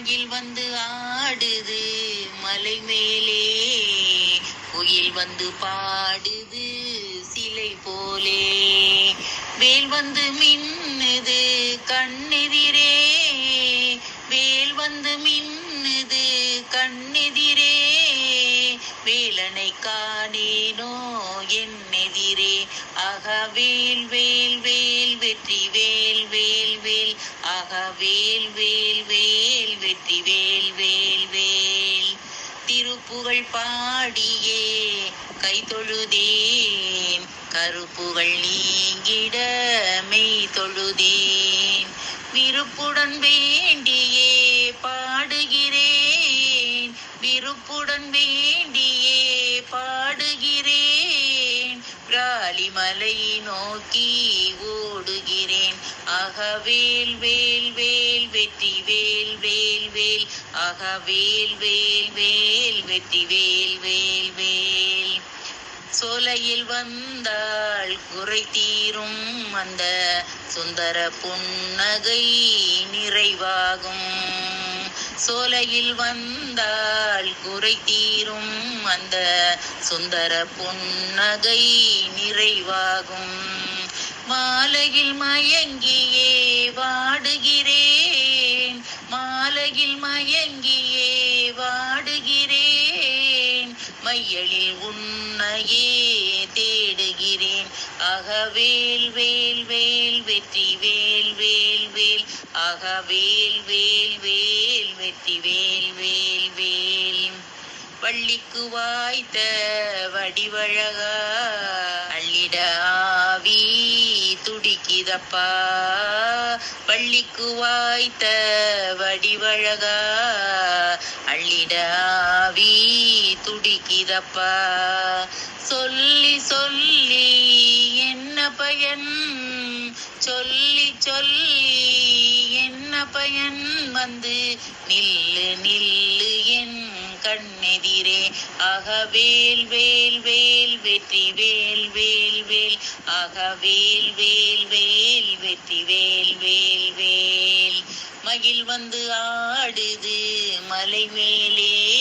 மகிழ் வந்து ஆடுது மலை மேலே குயில் வந்து பாடுது சிலை போலே. வேல் வந்து மின்னுது கண்ணெதிரே. வேல் வந்து மின்னுது கண்ணெதிரே. வேலனை காணேனோ என்னெதிரே. அக ஆக வேல் வேல் வேல் வெற்றி வேல் வேல் வேல். ஆக வேல் வேல் வேல். கருப்புகள் பாடியே கை தொழுதேன் கருப்புகள் நீங்கிட மெய் தொழுதேன் விருப்புடன் வேண்டியே பாடுகிறேன். விருப்புடன் வேண்டியே பாடுகிறேன். பிராலிமலை நோக்கி ஓடுகிறேன். அகவேல் வேல் வேல் வெற்றி வேல் வேல் வேல் வெற்றி வேல் வேல் வேல். சோலையில் வந்தாள் குறை தீரும் அந்த சுந்தர புன்னகை நிறைவாகும். சோலையில் வந்தால் குறை தீரும் அந்த சுந்தர புன்னகை நிறைவாகும். மாலையில் மயங்கியே வாடுகிறேன் எழில் உன்னையே தேடுகிறேன். அகவேல் வேல் வேல் வெற்றி வேல் வேல் வேல். அகவேல் வேல் வேல் வெற்றி வேல் வேல் வேல். வள்ளிக்கு வாய்த்த வடிவழகா அள்ளிட ஆவி துடிக்குதப்பா. வள்ளிக்கு வாய்த்த வடிவழகா துடிக்கிதப்பா. சொல்லி சொல்லி என்ன பயன்? சொல்லி சொல்லி என்ன பயன்? வந்து நில்லு நில்லு என் கண்ணெதிரே. ஆக வேல் வேல் வெற்றி வேல் வேல் வேல். அகவேல் வேல் வேல் வெற்றி வேல் வேல் வேல். மகிழ் வந்து ஆடுது மலை மேலே.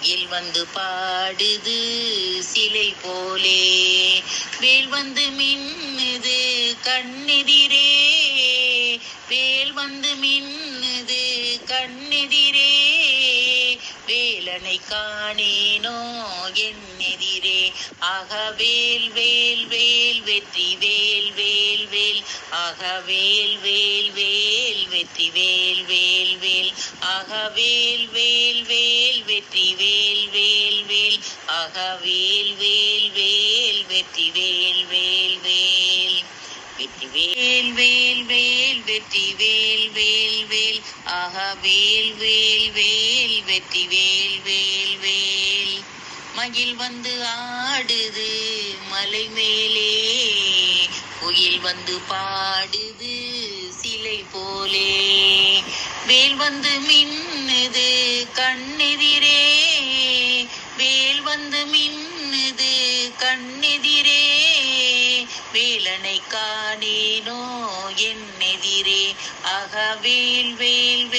புயல் வந்து பாடுது சிலை போலே. வேல் வந்து மின்னுது கண்ணெதிரே. வேல் வந்து மின்னுது கண்ணெதிரே. வேலனை காணேனோ என்னெதிரே. ஆக வேல் வேல் வேல் வெற்றி வேல் வேல் வேல். ஆக வேல் வேல் வேல் வெற்றி வேல் வேல் வேல். அகவேல் வேல் வேல் வெற்றி வேல் வேல் வேல். அகவேல் வேல் வேல் வெற்றி வேல் வேல் வேல். வெற்றி வேல் வேல் வேல் வெற்றி வேல் வேல் வேல். அகவேல் வேல் வேல் வேல் வெற்றி வேல் வேல் வேல். மகிழ் வந்து ஆடுது மலை மேலே. குயில் வந்து பாடுது சிலை போலே. வேல் வந்து மின்னுது கண்ணெதிரே. வேல் வந்து மின்னுது கண்ணெதிரே. வேலனை காணேனோ என் எதிரே அக வேல் வேல் வேல்.